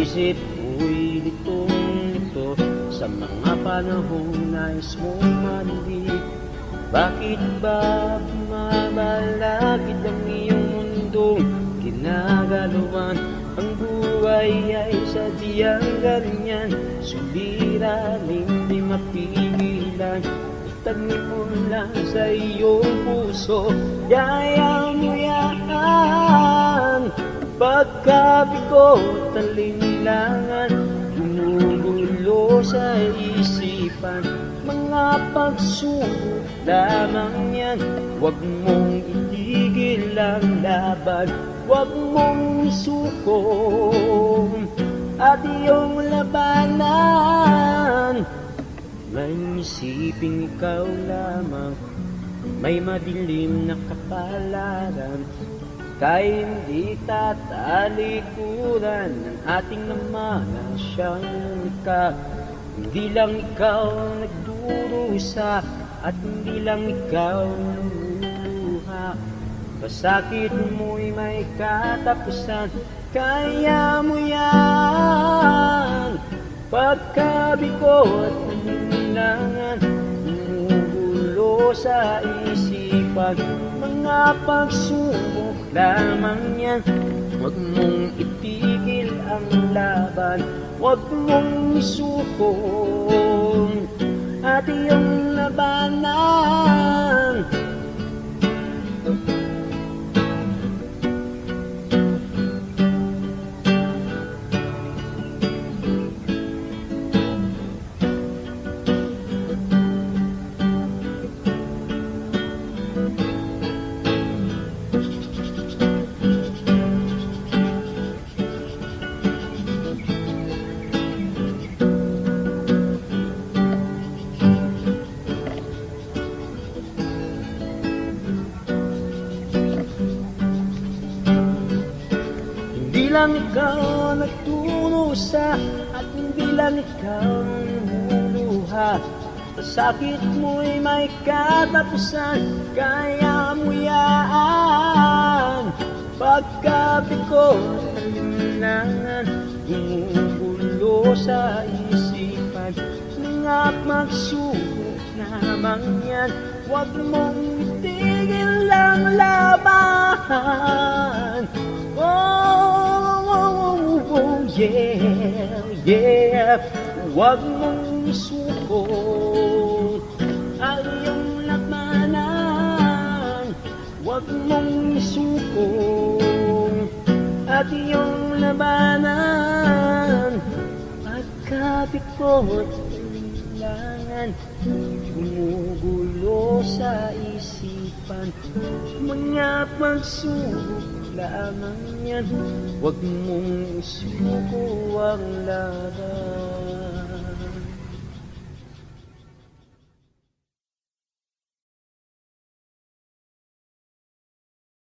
isip ko'y litong-lito Sa mga panahong nais mong manlig Bakit ba bumabalakid ang iyong mundong ginagalawan Ang buhay ay sadyang ganyan Suliranin di mapigilan Tagni mo lang sa iyong puso Yaya Pagkabikot ang linlangan Gumugulo sa isipan. Mga pagsubok lamang yan Huwag mong itigil ang laban. Huwag mong isuko At iyong labanan. May isiping ikaw lamang May madilim na kapalaran Kay hindi tatalikuran ng ating naman na siyang ka Hindi lang ikaw ang nagdurusa At hindi lang ikaw lumuha Pasakit mo'y may katapusan Kaya mo yan. Pagkabikot ng nilangan Umugulo sa isipan Mga pagsubok lamang yan. Huwag mong itigil ang laban. Huwag mong isuko. At iyong labanan Hindi lang ikaw nagturusa At hindi lang ikaw lumuluha Sakit mo'y may katapusan Kaya mo yan Pagkabikot ng linlangan Gumugulo sa isipan. Mga magsubok lamang yan Huwag mong itigil ang laban yeah, yeah. Huwag mong isuko. Ang iyong labanan Huwag mong isuko. At iyong labanan. Pagkabikot ng langan Gumugulo sa isipan. Mga pagsubok lamang yan Huwag mong isuko ang laban